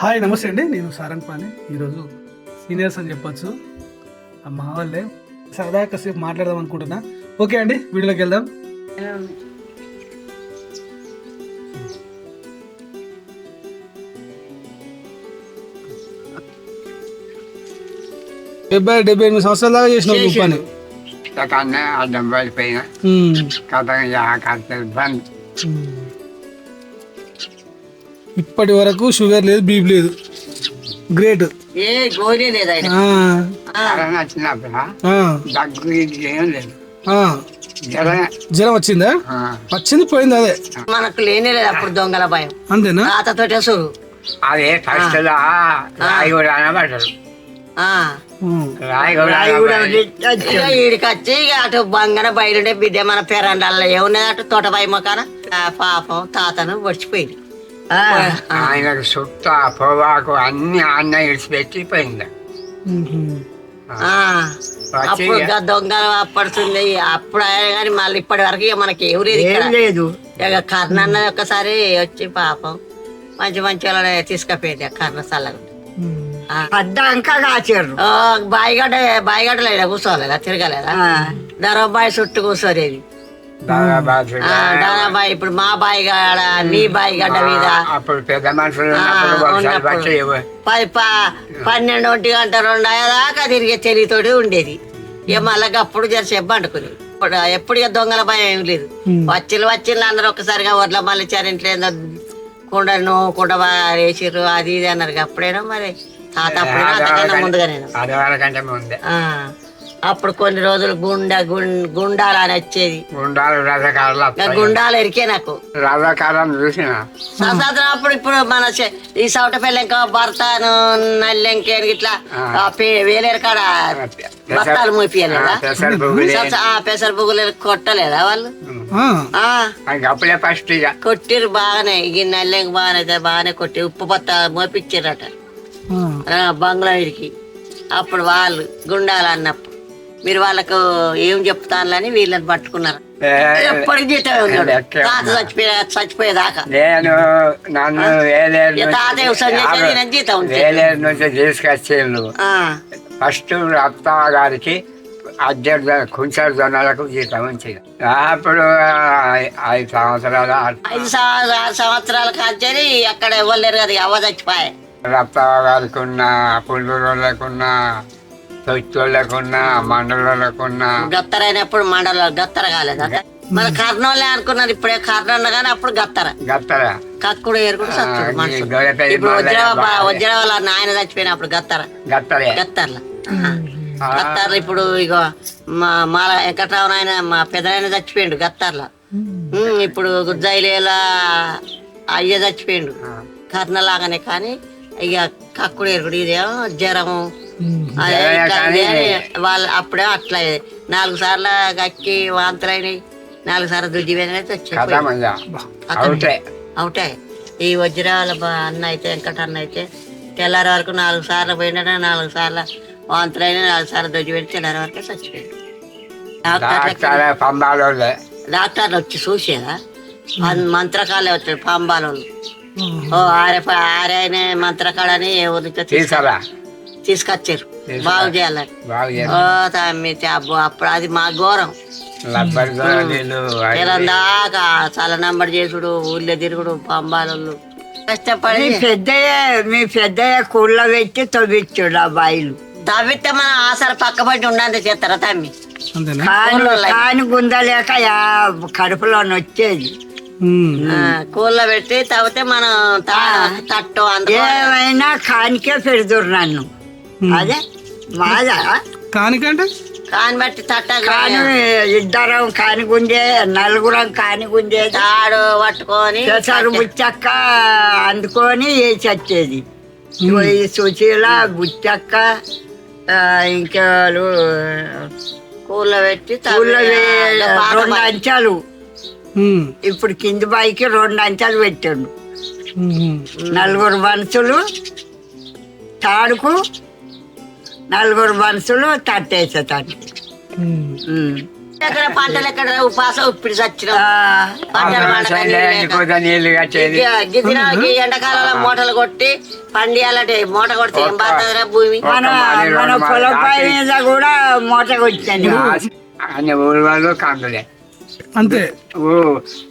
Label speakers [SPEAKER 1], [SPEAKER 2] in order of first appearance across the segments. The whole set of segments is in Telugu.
[SPEAKER 1] హాయ్ నమస్తే అండి. నేను సారంగ్ పాని. ఈరోజు సీనియర్స్ అని చెప్పొచ్చు. ఆ మా వాళ్ళే. సరదా కాసేపు మాట్లాడదాం అనుకుంటున్నా. ఓకే అండి వీడియోలోకి వెళ్దాం. డెబ్బై డెబ్బై ఎనిమిది సంవత్సరాల దాకా చేసిన పని
[SPEAKER 2] కన్నా అడ్డం పడిపోయిన
[SPEAKER 1] ఉమ్.
[SPEAKER 2] కథ.
[SPEAKER 1] ఇప్పటి వరకు షుగర్ లేదు బీపీ లేదు. గ్రేట్.
[SPEAKER 3] ఏ గోలీ లేదు ఆయన.
[SPEAKER 2] కరోనా వచ్చినప్పుడు దగ్గు ఇది ఏం లేదు. జ్వరం
[SPEAKER 1] వచ్చిందా?
[SPEAKER 2] ఆ,
[SPEAKER 1] వచ్చింది పోయింది అదే.
[SPEAKER 3] మనకు లేనే లేదు అప్పుడు దొంగల భయం.
[SPEAKER 1] అంతేనా?
[SPEAKER 3] తాతతోటే సురు
[SPEAKER 2] అదే ఫస్ట్ రాయి కూడా అనబడ్డారు.
[SPEAKER 3] వచ్చి అటు బంగన బయలుండే బిడ్డ మన పెరండాల్లో ఏమున్నది అటు తోట భయ మొక్కన పాపం తాతను వచ్చిపోయింది
[SPEAKER 2] ఆయనకు సుట్ట పొగాకు అన్ని అన్న ఇడిచిపెట్టి పోయింది
[SPEAKER 1] ఉమ్.
[SPEAKER 3] ఆ.
[SPEAKER 2] వచ్చి
[SPEAKER 3] అప్పుడు దొంగలు అప్పడుతుంది అప్పుడు ఆయన కానీ మళ్ళీ ఇప్పటి వరకు మనకి ఎవరు లేదు. ఇక కర్ణ అన్నది ఒక్కసారి వచ్చి పాపం మంచి మంచి వాళ్ళని తీసుకపోయింది కర్ణ. ఆ.
[SPEAKER 4] పడ్డాక కాచారు.
[SPEAKER 3] బాయిగడ్డ ఇలా కూర్చోలేదా తిరగలేదా? దరబాయి చుట్టూ కూర్చోలేదు. దారాబాయి ఇప్పుడు మా బాయిగడ నీ బాయిగడ్డ మీద.
[SPEAKER 2] అప్పుడు పెద్ద మనుషులు
[SPEAKER 3] పది పన్నెండు ఒంటి గంట రెండు అయ్యేదాకా తిరిగే తెలియతోటి ఉండేది. ఇక మళ్ళీ అప్పుడు జరసేపు అంటుకుని ఇప్పుడు ఎప్పుడు ఇక దొంగల భయం ఏం లేదు. వచ్చిళ్ళు వచ్చిళ్ళు అందరూ ఒక్కసారిగా వడ్ల మళ్ళీ ఏందో కుండను కుండ వేసిర్రు అది ఇది అన్నారు. అప్పుడేనా మరి తాత అప్పుడు అంతకన్నా ముందుగానే
[SPEAKER 2] ఆదివారం కంటే ముందే.
[SPEAKER 3] ఆ, అప్పుడు కొన్ని రోజులు గుండె గుండాలు అని వచ్చేది.
[SPEAKER 2] గుండాలు
[SPEAKER 3] ఇంకా గుండాలు ఎరికే నాకు.
[SPEAKER 2] రథకారం చూసిన?
[SPEAKER 3] అప్పుడు ఇప్పుడు మన ఈ సౌట పెళ్ళంక భర్తను నల్లెంకే ఇట్లా వేలేరు కాడ బత్తాలు మూపియలేదా
[SPEAKER 2] పెసర్ బుగులే
[SPEAKER 3] ఆ పెసర బుగ్గులు కొట్టలేదా వాళ్ళు?
[SPEAKER 1] ఆ.
[SPEAKER 3] ఆ.
[SPEAKER 2] అప్పుడే ఫస్ట్ ఇక.
[SPEAKER 3] కొట్టిరు బాగానే. ఈ నల్లెంక బాగానే బాగానే కొట్టి ఉప్పు బత్త మోపిచ్చిరట
[SPEAKER 1] ఆ.
[SPEAKER 3] ఆ, బంగ్లాదేశ్కి అప్పుడు వాళ్ళు గుండాలు అన్నప్పుడు. మీరు వాళ్ళకు ఏం చెప్తానని వీళ్ళని పట్టుకున్నారు. ఎప్పటికి జీతమే ఉన్నాడు
[SPEAKER 2] ఎక్కడ
[SPEAKER 3] తాత చచ్చిపోయే చచ్చిపోయేదాకా.
[SPEAKER 2] నేను నన్ను వేలేరు
[SPEAKER 3] జీతం
[SPEAKER 2] వేలేరు నుంచి తీసుకొచ్చిండు. ఫస్ట్ అత్త గారికి అద్దె కుంచర్ జొన్నలకు జీతం ఉంచింది అప్పుడు ఐదు సంవత్సరాల
[SPEAKER 3] ఐదు సంవత్సరాల కాంచేది అక్కడ ఇవ్వలేరు కదా అవ్వ చచ్చిపోయే.
[SPEAKER 2] రత్త గారికి ఉన్న పుల్లూరులకున్న తొచ్చులకున్న మండలకున్న
[SPEAKER 3] గత్తరైనప్పుడు మండల గత్తర కాలేదు. మన కర్నూలే అనుకున్నారు ఇప్పుడే కర్నూలు కానీ అప్పుడు గత్తర.
[SPEAKER 2] గత్తర.
[SPEAKER 3] కక్కుడు ఏరుకుడు సత్తుడు మనుషులు ఇప్పుడు
[SPEAKER 2] మొదలైన
[SPEAKER 3] వజ్ర
[SPEAKER 2] బాగా
[SPEAKER 3] వజ్ర వాళ్ళ నాయన చచ్చిపోయినప్పుడు గత్తర.
[SPEAKER 2] గత్తరే.
[SPEAKER 3] గత్తర్ల. గత్తర్లు ఇప్పుడు ఇగో మా మాల వెంకట్రావు ఆయన మా పెదనాయన చచ్చిపోయిండు గత్తర్ల. ఇప్పుడు గుజ్జాయిలేలా అయ్య చచ్చిపోయిండు. కర్ణలాగానే కానీ ఇక కక్కుడు ఎరుగుడు ఇదేమో జ్వరము వాళ్ళు అప్పుడే అట్లా నాలుగు సార్లు గక్కి వాంతులు అయినాయి నాలుగు సార్లు దుడ్డి వేదన వచ్చి
[SPEAKER 2] కథ మళ్ళా? అవుతే
[SPEAKER 3] అవుటే ఈ వజ్రాల అన్న అయితే వెంకట అన్న అయితే తెల్లారి వరకు నాలుగు సార్లు పోయినా నాలుగు సార్లు వాంతులు అయినా నాలుగు సార్లు దుడ్డి పెట్టి తెల్లారి వరకు చచ్చిపోయాడు. డాక్టర్లు వచ్చి చూసేదా? మంత్రకాలే వచ్చాడు పంబాలోళ్ళు ఓ ఆరే ఆరే అనే మంత్రకాడని ఎవరి నుంచో తీసుకు-
[SPEAKER 2] తీసారా
[SPEAKER 3] తీసుకొచ్చారు. బాగు చేయాలని ఓ తమ్మి అబ్బో అప్పుడు అది మా ఘోరం. తెలందాకా చాలా నంబర్ చేసుడు ఊళ్ళో తిరుగుడు పంబాలోళ్ళు. కష్టపడి
[SPEAKER 4] పెద్దయ్య మీ పెద్దయ్య కుళ్ళ పెట్టి తవ్విచ్చాడు ఆ బాయిలు.
[SPEAKER 3] తవ్వితే మన ఆసర పక్కబడి ఉండంత చేస్తారా తమ్మి?
[SPEAKER 4] కాని గుందలేక కడుపులో వచ్చేది.
[SPEAKER 3] కూల్లో పెట్టి తవ్వితే మనం తా- తట్టు
[SPEAKER 4] ఏమైనా కానికే పెడుతురు నన్ను. అదే మాదా?
[SPEAKER 1] కానికంటే?
[SPEAKER 3] కాని బట్టి తట్ట
[SPEAKER 4] కాని ఇద్దరం కాని గుంజే నలుగురం కాని గుంజే
[SPEAKER 3] తాడు పట్టుకొని
[SPEAKER 4] పెసరు బుచ్చక్క అందుకొని వేసి వచ్చేది ఇగో ఈ సుశీల బుచ్చక్క ఇంకా వాళ్ళు
[SPEAKER 3] కూల్లో పెట్టి పాత
[SPEAKER 4] రెండు అంచాలు. ఇప్పుడు కింది బాయికి రెండు అంచాలు పెట్టాడు. నలుగురు మనుషులు తాడుకు నలుగురు మనుషులు.
[SPEAKER 1] ఉమ్.
[SPEAKER 3] ఎక్కడ పంటలు ఎక్కడ ఉపాస ఉప్పిడి చచ్చిన ఎండాకాలంలో మూటలు కొట్టి పండియాలంటే మూట కొడితే ఏం బాగుతుందిరా భూమి?
[SPEAKER 4] మన మన పొలం పై మీద కూడా మూట కొట్టాను
[SPEAKER 2] అన్ని ఊరు వాళ్ళు కందులే
[SPEAKER 1] అంతే.
[SPEAKER 2] ఓ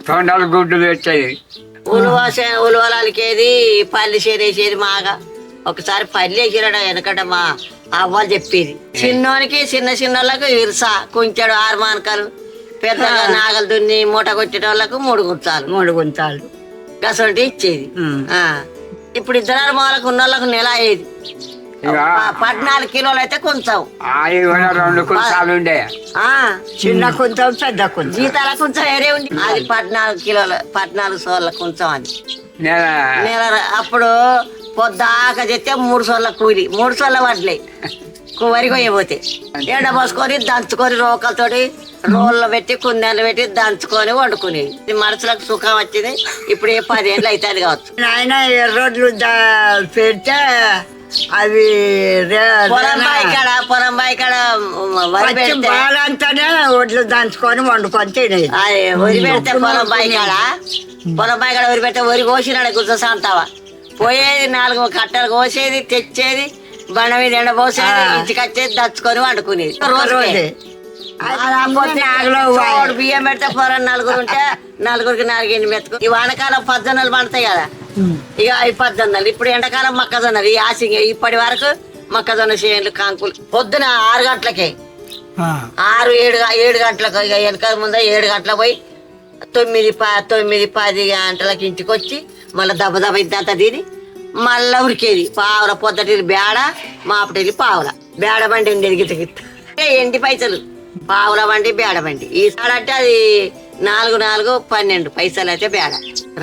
[SPEAKER 2] తొండలు గుడ్డు పెట్టేది
[SPEAKER 3] ఉలువ ఉలువలాలకేది పల్లి చేరేసేది మాగా. ఒకసారి పల్లి వేసిరాడ వెనకట మా అవ్వాలి చెప్పేది. చిన్నోనికి చిన్న చిన్నోళ్ళకు ఇరుస కొంచెడు ఆరు మానకాలు. పెద్దగా నాగలు దున్ని మూట కొట్టిన వాళ్ళకు మూడు గుర్తాలు
[SPEAKER 4] మూడు గుంతాలు.
[SPEAKER 3] గసంటి ఇచ్చేది. ఆ. ఇప్పుడు ఇద్దరు మూలకు ఉన్న వాళ్ళకు నెల అయ్యేది పద్నాలుగు కిలోలు అయితే కొంచెం.
[SPEAKER 2] రెండు ఉండే.
[SPEAKER 4] చిన్న కొంచెం పెద్ద కొంచెం
[SPEAKER 3] జీతాల కొంచెం వేరే ఉంది. అది పద్నాలుగు కిలోల పద్నాలుగు సోళ్ళ కొంచెం అది.
[SPEAKER 2] నెల.
[SPEAKER 3] అప్పుడు పొద్దాక చెప్తే మూడు సోళ్ళ కూలి మూడు సోళ్ళ వడ్లే. వరి కొయ్యబోతే. ఎండ పోసుకొని దంచుకొని రోకలతోటి రోల్లో పెట్టి కుందేళ్ళు పెట్టి దంచుకొని వండుకునేది. ఇది మనసులకు సుఖం వచ్చింది. ఇప్పుడు ఏ పదేళ్ళు అవుతుంది కావచ్చు.
[SPEAKER 4] ఆయన ఎర్రోడ్లు పెడితే అవి రే-
[SPEAKER 3] పొలం బాయి కాడ పొలం బాయి కాడ
[SPEAKER 4] బాలంతానే ఒడ్లు దంచుకొని వండుకొని తినేది.
[SPEAKER 3] అది వరి పెడితే పొలం బాయి కాడ పొలం బాయి కాడ వరి పెడితే వరి కోసినాడు గుర్తొస్తాంతావా పోయేది నాలుగు కట్టలు కోసేది తెచ్చేది బండ మీద ఎండ పోసేది
[SPEAKER 4] ఆ.
[SPEAKER 3] ఇంటికి వచ్చేది దచ్చుకొని వండుకునేది
[SPEAKER 4] రోజే
[SPEAKER 3] బియ్యం పెడితే పొలం నలుగురు ఉంటే నలుగురికి నాలుగు ఎన్ని మెతుకు. ఈ వానకాలం పద్దొన్నలు పండుతాయి కదా. ఇక అవి పద్దొన్నలు ఇప్పుడు ఎండాకాలం మొక్కజొన్నలు. ఈ ఆశ ఇప్పటి వరకు మొక్కజొన్న చేనులు కాంకులు. పొద్దున ఆరు గంటలకే. ఆరు ఏడు ఏడు గంటలకు ఇక వెనక ముందు ఏడు గంటలకు పోయి తొమ్మిది ప తొమ్మిది పది గంటలకి ఇంటికి వచ్చి మళ్ళీ దెబ్బ దెబ్బ ఇంతంతా తిని మళ్ళీ ఉరికేది పావుల పొద్దుటి బేడ మాపటి పావుల. బేడ బండి ఉండేది గిట్ట గిట్ట. ఎండి పైసలు. పావుల బండి బేడ బండి. ఈ అంటే అది నాలుగు నాలుగు పన్నెండు. పైసలు అయితే బేడ.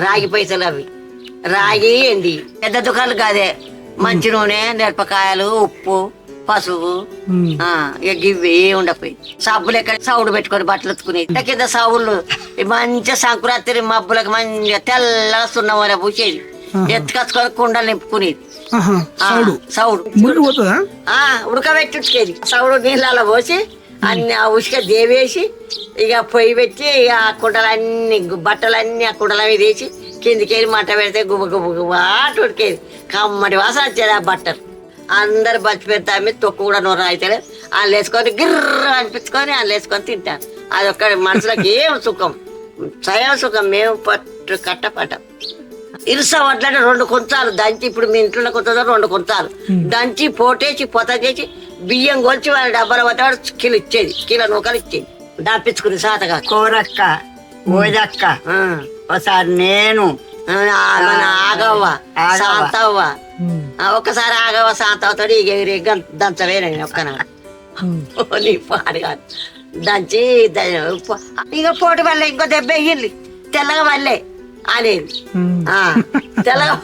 [SPEAKER 3] రాగి పైసలు అవి. రాగి ఎండి. పెద్ద దుకాణాలు కాదే. మంచి నూనె మిరపకాయలు ఉప్పు. పసుపు గివ్వి ఉండపోయి సబ్బులు ఎక్కడ సౌడు పెట్టుకొని బట్టలు ఇంత కింద సౌళ్ళు మంచిగా సంక్రాంతి మబ్బులకు మంచిగా తెల్లగా సున్నం వల్ల పూసేది. ఎత్తుకొచ్చుకొని కుండలు నింపుకునేది.
[SPEAKER 1] సౌడు.
[SPEAKER 3] సౌడు.
[SPEAKER 1] మురికి పోతుందా?
[SPEAKER 3] ఆ ఉడకబెట్టి ఉతికేది. సౌడు నీళ్ళలో పోసి అన్ని ఆ ఉసుక దేవేసి ఇక పొయ్యి పెట్టి ఇక ఆ కుండలన్నీ బట్టలన్నీ ఆ కుండల మీద వేసి కిందికి వెళ్ళి మంట పెడితే గుబ గుబ గుబ ఆట ఉడికేది. కమ్మటి వాసన వచ్చేది ఆ బట్టలు. అందరు బచ్చి పెడతా మీద తొక్కు కూడా నూనె అయితే వాళ్ళు వేసుకొని గిర్ర అనిపించుకొని వాళ్ళు వేసుకొని తింటారు. అది ఒక్క మనసులోకి ఏం సుఖం? స్వయం సుఖం మేము పట్టు కట్టపట్ట ఇరుస వడ్లంటే రెండు కొంచాలు దంచి ఇప్పుడు మీ ఇంట్లో కొంత రెండు కొంచాలు. దంచి పోటేసి పొత చేసి బియ్యం కొలిచి వాళ్ళ డబ్బాలు పట్టాడు కిలో ఇచ్చేది కిలో నూకలు ఇచ్చేది. దాపించుకుని సాతగా.
[SPEAKER 4] కూరక్క ఓదక్క
[SPEAKER 3] ఆ.
[SPEAKER 4] ఒకసారి నేను
[SPEAKER 3] మన ఆగవ్వ
[SPEAKER 4] ఆగవ్వ.
[SPEAKER 3] శాంతవ్వ. ఒక్కసారి ఆగవ్వ శాంతవ్వతో ఇక దంచవేనే ఒక్కనాడు నీ పాడు కాదు. దంచి ఇక పోటీ వల్ల ఇంకో దెబ్బ వేయాలి తెల్లగా మళ్ళీ అనేది తెల్లగా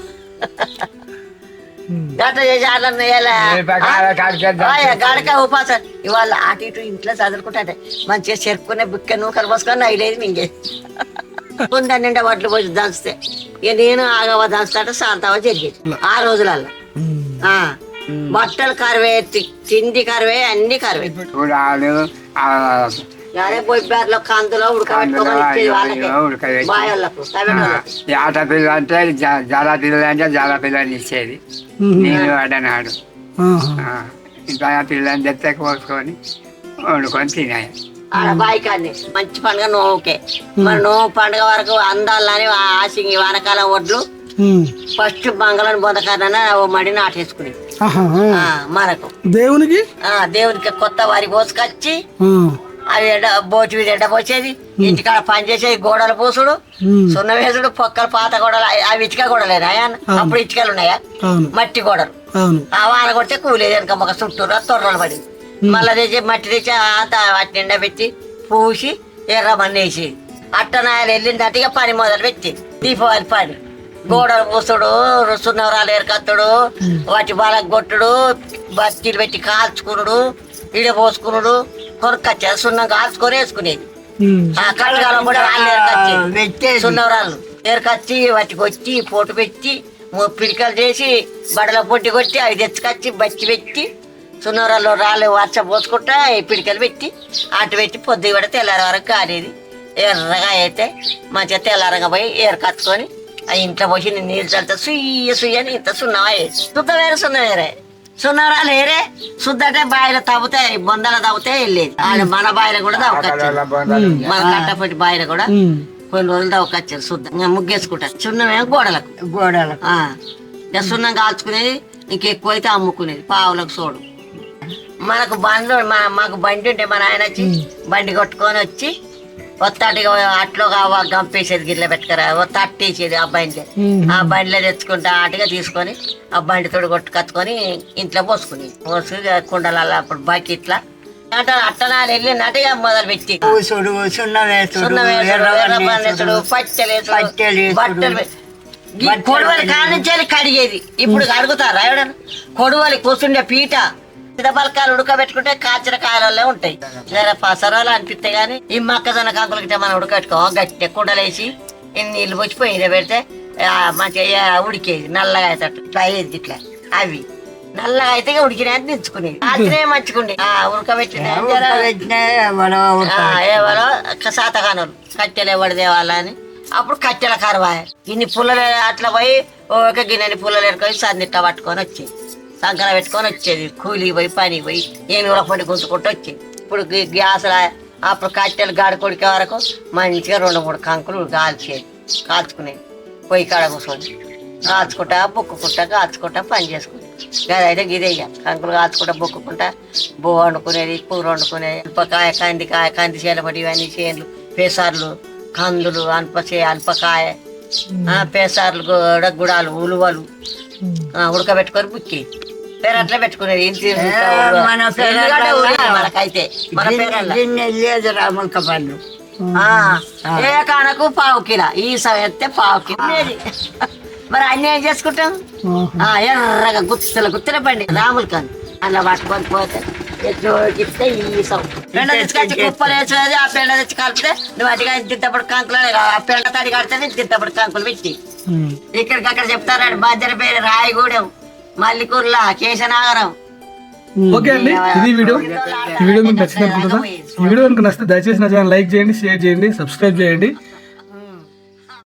[SPEAKER 3] గడక ఉపాసం ఇవాళ అటు ఇటు ఇంట్లో చదువుకుంటే మంచిగా చెరుకునే బుక్క నూకలు పోసుకొని అయిలేదు మింగే కుండ నిండా వడ్లు పోసి దంచితే. ఇక నేను ఆగవ దంచుతాట శాంతవ జరిగేది. ఆ రోజులలో
[SPEAKER 1] ఉమ్.
[SPEAKER 3] ఆ, బట్టలు కరివే తి- తిండి కరివే అన్ని కరివే.
[SPEAKER 2] చూడాలు
[SPEAKER 3] అదే బొబ్బర్లో కందులో ఉడకబెట్టుకోమని ఇచ్చేది వాళ్ళకి. బాయోళ్ళకు తమిళోళ్ళకు
[SPEAKER 2] జాత పిల్ల అంటే జ- జల పిల్ల అంటే జల పిల్లని ఇచ్చేది. నీళ్ళు
[SPEAKER 1] ఆహా.
[SPEAKER 2] ఇంకా పిల్లని తెస్తే కోసుకొని వండుకొని తినాయి
[SPEAKER 3] ఆడ బాయికాన్ని మంచి పండుగ నోకే మరి నోవు పండుగ వరకు అందాలని ఆశింగి వానకాలం వడ్లు. ఫస్ట్ మంగళం బొందకారన ఓ మడి. ఆ, మనకు.
[SPEAKER 1] దేవునికి?
[SPEAKER 3] ఆ దేవునికి కొత్త వరి పోసుకొచ్చి. అవి ఎండ బోటి మీద ఎండ పోసేది. ఇంటికాడ పని చేసేది గోడలు పూసుడు. సున్న వేసుడు పొక్కలు పాత గోడలు అవి- ఇటుక గోడలేనా అప్పుడు ఇటుకలు ఉన్నాయా? మట్టి గోడలు. ఆ వాన కొడితే కూలేదు వెనక ఒక చుట్టూరా తొర్రలు పడి. మళ్ళీ తెచ్చి మట్టి తెచ్చి అంత వాటి నిండా పెట్టి పూసి ఎర్రమన్ని వేసేది అట్టనాయలు వెళ్ళిందంటే ఇక పని మొదలు పెట్టి దీపావళి పని. గోడలు పూసుడు సున్నవరాలు ఎరకత్తుడు వాటి బాలకు కొట్టుడు బస్తీలు పెట్టి కాల్చుకునుడు ఇడ పోసుకునుడు కొరకొచ్చా సున్నం కాల్చుకొని వేసుకునేది. ఆ కట్టకాలం కూడా వాళ్ళు ఎరకొచ్చేది
[SPEAKER 4] పెట్టేది.
[SPEAKER 3] సున్నవరాలు ఎరకొచ్చి వాటికి వచ్చి పోటు పెట్టి పిడికలు చేసి బడల పొట్టి కొట్టి అవి తెచ్చుకొచ్చి బచ్చి పెట్టి సున్నూరాల్లో రాళ్ళు వర్ష పోసుకుంటా పిడికలు పెట్టి అటు పెట్టి పొద్దు కూడా తెల్లారి వరకు కాలేదు ఎర్రగా అయితే మంచిగా తెల్లారగా పోయి ఏరు కట్టుకొని ఆ ఇంట్లో పోసి నేను నీళ్ళు చల్లితే సుయ్య సుయ్య అని ఇంత సున్నమా వేసి శుద్ధ వేరే సున్న వేరే. సున్నరాలు వేరే శుద్ధ అంటే బాయిలో తవ్వుతే బొందల తవ్వుతే వెళ్ళేది. ఆడ మన బాయిలో కూడా తవ్వుకొచ్చేది. మన కట్టపట్టి బాయిలో కూడా. కొన్ని రోజులు తవ్వుకొచ్చారు శుద్ధ ఇంకా ముగ్గేసుకుంటారు సున్నమేమో గోడలకు.
[SPEAKER 4] గోడలకు
[SPEAKER 3] సున్నం కాల్చుకునేది ఇంకెక్కువ అయితే అమ్ముకునేది పావులకు సోడు. మనకు బండ్లు మా- మాకు బండి ఉంటే మన ఆయన వచ్చి బండి కొట్టుకొని వచ్చి ఒత్తాటిగా అట్లో కావ- గంపేసేది గిట్ల పెట్టుకరా. ఒత్తట్టేసేది ఆ బండి. ఆ బండిలో తెచ్చుకుంటే ఆటగా తీసుకొని ఆ బండి తోడు కొట్టు కట్టుకొని ఇంట్లో పోసుకుని పోసి ఇక కుండలలో అప్పుడు బకెట్ల. అట్ట అట్టనాలు వెళ్ళినట్టు ఇక మొదలు పెట్టి. బట్టలు కొడవలి కానించాలి కడిగేది. ఇప్పుడు కడుగుతారా ఎవడన్నా? కొడవలి కూర్చుండే పీట. పలకాయలు ఉడకబెట్టుకుంటే కాచిన కాయలలో ఉంటాయి. జర పసరాలు అనిపిస్తాయి కానీ ఈ మొక్కజొన్న కాకులు గిట్ట మనం ఉడకబెట్టుకో. గట్టి కుండలేసి ఇన్ని నీళ్ళు పోసి పొయ్యిలో పెడితే ఆ, మంచిగా ఉడికేది. నల్లగా అవుతాడు ఇట్లా అయ్యేది ఇట్లా. అవి. నల్లగా అయితే ఉడికినాయి దించుకునేది. కాచినే మంచుకుండే. ఉడకబెట్టిన ఆ, ఎవరో శాతగానులు. కట్టెలు ఎవడు తేవాలని అప్పుడు కట్టెల కరవాయ ఇన్ని పుల్లలు అట్లా పోయి ఒక గిన్నెని పుల్లలు ఎరుకొని సన్నిట్ట పట్టుకొని వచ్చేది. సంకర పెట్టుకొని వచ్చేది. కూలి పోయి పని పోయి కూడా పొడి గుంజుకుంటూ వచ్చేది. ఇప్పుడు గి- గ్యాసుల అప్పుడు కట్టెలు గాడి కొడికే వరకు మంచిగా రెండు మూడు కంకులు కాల్చేది. కాల్చుకునేది. పొయ్యి కాడ కూర్చొని కాల్చుకుంటా బొక్కుకుంటా కాల్చుకుంటా పని చేసుకునేది. అదైతే గిదే ఇక. కంకులు కాల్చుకుంటా బొక్కుకుంటా బో వండుకునేది కూర వండుకునేది అల్పకాయ కందికాయ కంది చేలబడి ఇవన్నీ చేనులు పెసర్లు కందులు అల్పచే అల్పకాయ పెసర్లు కూడా గుడాలు ఉలువలు ఉడకబెట్టుకొని బుక్కి పేరు అట్లా పెట్టుకునేది.
[SPEAKER 4] మన
[SPEAKER 3] మనకైతే మన
[SPEAKER 4] లేదు రాములక పళ్ళు
[SPEAKER 3] ఏ కానకు పావు కిలో. ఈ ఎత్తే పావు కిలో. మరి అన్ని ఏం చేసుకుంటాం? ఆ, ఎర్రగా గుత్తల గుత్తల బండి రాములు కాని అలా పట్టుకొని పోతే జోకిస్తే ఈ సౌ పెండ తెచ్చుకొచ్చి కుప్పలు వేసేది ఆ పెండ తెచ్చి కలిపితే నువ్వు కంకులు ఆ పెండ తడి కడితే కంకులు పెట్టి. పేరు రాయగూడెం. మల్లికూర్ల కేశనాగరం.
[SPEAKER 1] ఓకే అండి ఇది వీడియో. ఈ వీడియో మీకు నచ్చింది అనుకుంటున్నా. ఈ వీడియో మీకు నచ్చితే దయచేసి నా ఛానల్ లైక్ చేయండి షేర్ చేయండి సబ్స్క్రైబ్ చేయండి.